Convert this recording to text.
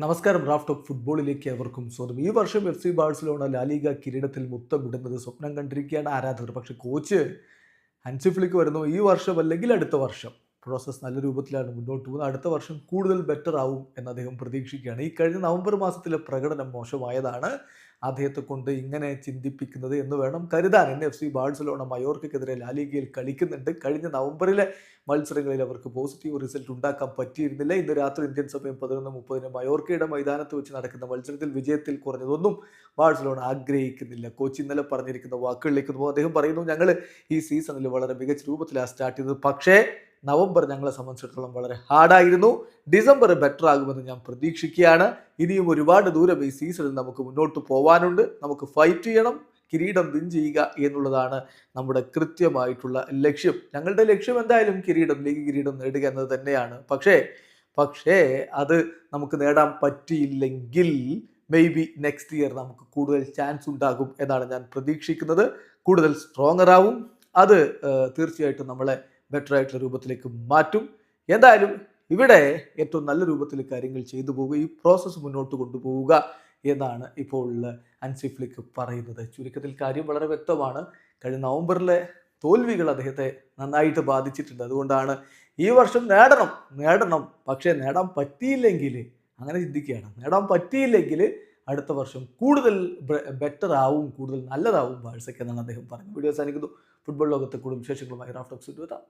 നമസ്കാരം raft of ഫുട്ബോളിലേക്ക് അവർക്കും സ്വാഗതം. ഈ വർഷം F C Barcelona La Liga കിരീടത്തിൽ മുത്തമിടുന്നത് സ്വപ്നം കണ്ടിരിക്കുകയാണ് ആരാധകർ. പക്ഷേ കോച്ച് ഹൻസിഫ്ലിക്ക് വരുന്നു ഈ വർഷം അല്ലെങ്കിൽ അടുത്ത വർഷം? പ്രോസസ്സ് നല്ല രൂപത്തിലാണ് മുന്നോട്ട് പോകുന്നത്. അടുത്ത വർഷം കൂടുതൽ ബെറ്റർ ആവും എന്ന് അദ്ദേഹം പ്രതീക്ഷിക്കുകയാണ്. ഈ കഴിഞ്ഞ നവംബർ മാസത്തിലെ പ്രകടനം മോശമായതാണ് അദ്ദേഹത്തെ കൊണ്ട് ഇങ്ങനെ ചിന്തിപ്പിക്കുന്നത് എന്ന് വേണം കരുതാൻ. എൻ എഫ് സി ബാഴ്സലോണ മയോർക്കെതിരെ ലാലിഗയിൽ കളിക്കുന്നുണ്ട്. കഴിഞ്ഞ നവംബറിലെ മത്സരങ്ങളിൽ അവർക്ക് പോസിറ്റീവ് റിസൾട്ട് ഉണ്ടാക്കാൻ പറ്റിയിരുന്നില്ല. ഇന്ന് രാത്രി ഇന്ത്യൻ സമയം പതിനൊന്ന് മുപ്പതിന് മയോർക്കയുടെ മൈതാനത്ത് വെച്ച് നടക്കുന്ന മത്സരത്തിൽ വിജയത്തിൽ കുറഞ്ഞതൊന്നും ബാഴ്സലോണ ആഗ്രഹിക്കുന്നില്ല. കോച്ച് ഇന്നലെ പറഞ്ഞിരിക്കുന്ന വാക്കുകളിലേക്ക് അദ്ദേഹം പറയുന്നു ഞങ്ങൾ ഈ സീസണിൽ വളരെ മികച്ച രൂപത്തിലാണ് സ്റ്റാർട്ട് ചെയ്തത്. പക്ഷേ നവംബർ ഞങ്ങളെ സംബന്ധിച്ചിടത്തോളം വളരെ ഹാർഡായിരുന്നു ഡിസംബർ ബെറ്റർ ആകുമെന്ന് ഞാൻ പ്രതീക്ഷിക്കുകയാണ്. ഇനിയും ഒരുപാട് ദൂരം ഈ സീസണിൽ നമുക്ക് മുന്നോട്ട് പോകാനുണ്ട് നമുക്ക് ഫൈറ്റ് ചെയ്യണം കിരീടം വിൻ ചെയ്യുക എന്നുള്ളതാണ് നമ്മുടെ കൃത്യമായിട്ടുള്ള ലക്ഷ്യം. ഞങ്ങളുടെ ലക്ഷ്യം എന്തായാലും കിരീടം ലീഗ് കിരീടം നേടുക എന്നത് തന്നെയാണ്. പക്ഷേ പക്ഷേ അത് നമുക്ക് നേടാൻ പറ്റിയില്ലെങ്കിൽ മേ ബി നെക്സ്റ്റ് ഇയർ നമുക്ക് കൂടുതൽ ചാൻസ് ഉണ്ടാകും എന്നാണ് ഞാൻ പ്രതീക്ഷിക്കുന്നത്. കൂടുതൽ സ്ട്രോങ്ങർ ആവും. അത് തീർച്ചയായിട്ടും നമ്മളെ ബെറ്റർ ആയിട്ടുള്ള രൂപത്തിലേക്ക് മാറ്റും. എന്തായാലും ഇവിടെ ഏറ്റവും നല്ല രൂപത്തിൽ കാര്യങ്ങൾ ചെയ്തു പോവുക ഈ പ്രോസസ്സ് മുന്നോട്ട് കൊണ്ടുപോവുക എന്നാണ് ഇപ്പോൾ അൻസിഫ്ലിക്ക് പറയുന്നത്. ചുരുക്കത്തിൽ കാര്യം വളരെ വ്യക്തമാണ്. കഴിഞ്ഞ നവംബറിലെ തോൽവികൾ അദ്ദേഹത്തെ നന്നായിട്ട് ബാധിച്ചിട്ടുണ്ട്. അതുകൊണ്ടാണ് ഈ വർഷം നേടണം നേടണം. പക്ഷേ നേടാൻ പറ്റിയില്ലെങ്കിൽ അങ്ങനെ ചിന്തിക്കുകയാണ്. നേടാൻ പറ്റിയില്ലെങ്കിൽ അടുത്ത വർഷം കൂടുതൽ ബെറ്റർ ആവും കൂടുതൽ നല്ലതാവും ബാഴ്സയ്ക്ക് എന്നാണ് അദ്ദേഹം പറഞ്ഞത്. വീഡിയോ അവസാനിക്കുന്നു ഫുട്ബോൾ ലോകത്തെ കൂടുതൽ വിശേഷങ്ങളുമായി റാഫ്റ്റോക്സ് എത്താം.